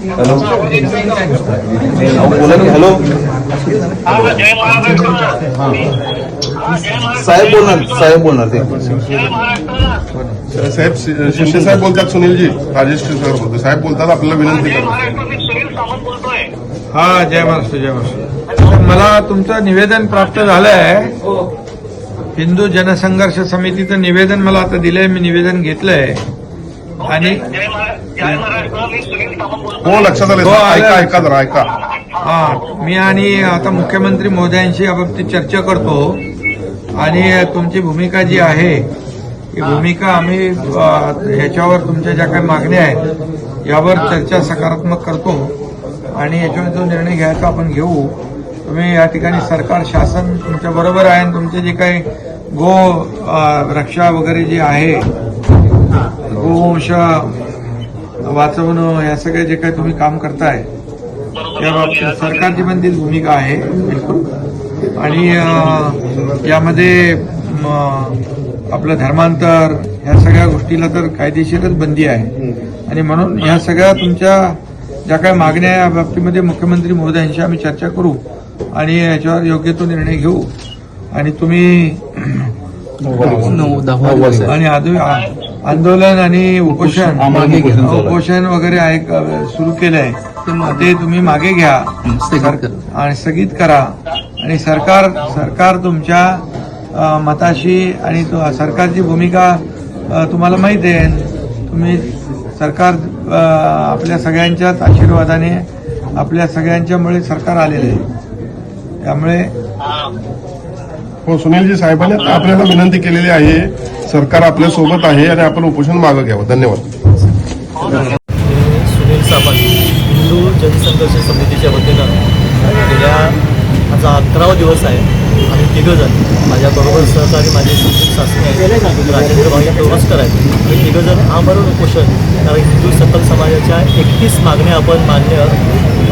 Hello. बोला की साहेब बोलणार साहेब बोलणार ते. साहेब शिंदे साहेब बोलतात सुनीलजी. राजेश शिरसागर बोलतो साहेब बोलतात आपल्याला विनंती हा जय महाराष्ट्र जय महाराष्ट्र. मला तुमचं निवेदन प्राप्त झालंय. हिंदू जनसंघर्ष समितीचं निवेदन मला आता दिलंय मी निवेदन घेतलंय. आणि हो लक्षात आलं. हो. ऐका ऐका जरा ऐका. हा मी आणि आता मुख्यमंत्री महोदयांशी याबाबतीत चर्चा करतो. आणि तुमची भूमिका जी आहे ही भूमिका आम्ही ह्याच्यावर तुमच्या ज्या काही मागण्या आहेत यावर चर्चा सकारात्मक करतो. आणि याच्यावर जो निर्णय घ्यायचा आपण घेऊ तुम्ही या ठिकाणी सरकार शासन तुमच्या बरोबर आहे आणि तुमचे जे काही गो रक्षा वगैरे जे आहे गोवंश वाचवणं या सगळे जे काही तुम्ही काम करताय या बाबतीत सरकारची पण तीच भूमिका आहे बिलकुल. आणि यामध्ये आपलं धर्मांतर ह्या सगळ्या गोष्टीला तर कायदेशीरच बंदी आहे. आणि म्हणून ह्या सगळ्या तुमच्या ज्या काही मागण्या या बाबतीमध्ये मुख्यमंत्री महोदयांशी आम्ही चर्चा करू आणि याच्यावर योग्य तो निर्णय घेऊ. आणि तुम्ही आणि आदो- आ- आंदोलन आणि उपोषण. उपोषण वगैरे आहे सुरू केलंय. ते तुम्ही मागे घ्या. आणि स्थगित करा. आणि सरकार सरकार तुमच्या मताशी आणि तो- सरकारची भूमिका तुम्हाला माहिती आहे. तुम्ही सरकार आपल्या सगळ्यांच्याच आशीर्वादाने आपल्या सगळ्यांच्यामुळे सरकार आलेलं आहे. त्यामुळे हो सुनीलजी साहेबांनी आता आपल्याला विनंती केलेली आहे. सरकार आपल्यासोबत आहे आणि आपण उपोषण मागं घ्यावं. धन्यवाद. सुनील सामंत हिंदू जनसंघर्ष समितीच्या वतीनं गेल्या माझा अकरावा दिवस आहे. आम्ही तिघंजण माझ्याबरोबर सहकारी माझे सुनील शास्त्री आहेत राजेंद्र भाई तोरसकर आहेत. आम्ही तिघंजण आमरण उपोषण कारण हिंदू सकल समाजाच्या एकतीस मागण्या आपण मान्य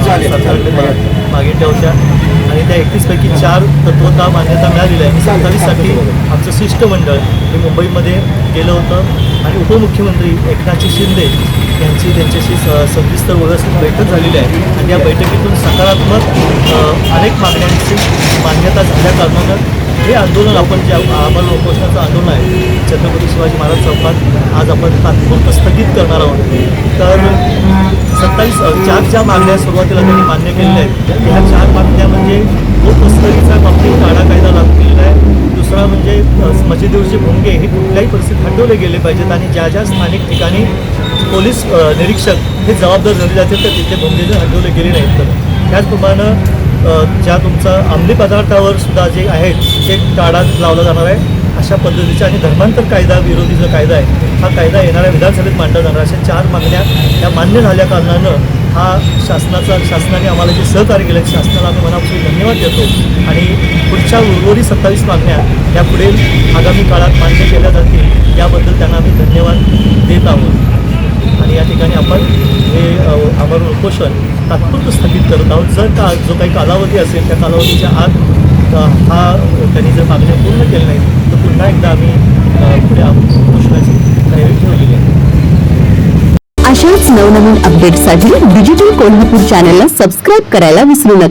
सरकारकडे मा- मागितल्या होत्या. आणि त्या एकतीसपैकी चार तत्वता मान्यता मिळालेली आहे सत्तावीससाठी आमचं शिष्टमंडळ हे मुंबईमध्ये गेलं होतं. आणि उपमुख्यमंत्री एकनाथजी शिंदे यांची त्यांच्याशी स- सविस्तर व्यवस्थित बैठक झालेली आहे. आणि या बैठकीतून सकारात्मक अनेक मागण्यांची मान्यता झाल्या कारणानं हे आंदोलन आपण जे आम्हाला उपोषणाचं आंदोलन आहे छत्रपती शिवाजी महाराज चौकात आज आपण तात्पुरतं स्थगित करणार आहोत. तर चार ज्या मागण्या सुरुवातीला त्यांनी मान्य केलेल्या आहेत ह्या चार मागण्या म्हणजे तो तस्करीचा बाबतीत काळा कायदा लागू केलेला आहे. दुसरा म्हणजे अ, मशिदीवरचे भोंगे हे कुठल्याही परिस्थितीत हटवले गेले पाहिजेत आणि ज्या ज्या स्थानिक ठिकाणी पोलीस निरीक्षक हे जबाबदार झाले जातील तर तिथे भोंगे जर हटवले गेले नाहीत तर. त्याचप्रमाणे ज्या तुमचा अंमली पदार्थावर सुद्धा जे आहेत ते टाळा लावला जाणार आहे. अशा पद्धतीचा आणि धर्मांतर कायदा विरोधी जो कायदा आहे. हा कायदा येणाऱ्या विधानसभेत मांडला जाणार अशा चार मागण्या या मान्य झाल्या कारणानं हा शासनाचा शासनाने आम्हाला जे सहकार्य केलं आहे, शासनाला आम्ही मनापासून धन्यवाद देतो. आणि पुढच्या उर्वरित सत्तावीस मागण्या या पुढे आगामी काळात मान्य केल्या जातील याबद्दल त्यांना आम्ही धन्यवाद देत आहोत. आणि या ठिकाणी आपण हे आमरण उपोषण तात्पुरतं स्थगित करत आहोत. जर का जो काही कालावधी असेल त्या कालावधीच्या आत हा त्यांनी जर मागण्या पूर्ण केल्या नाही तर पुन्हा एकदा आम्ही पुढे उपोषणाची तयारी ठेवलेली आहे. अशाच नवनवीन अपडेट्ससाठी डिजिटल कोल्हापूर चॅनलला सबस्क्राईब करायला विसरू नका.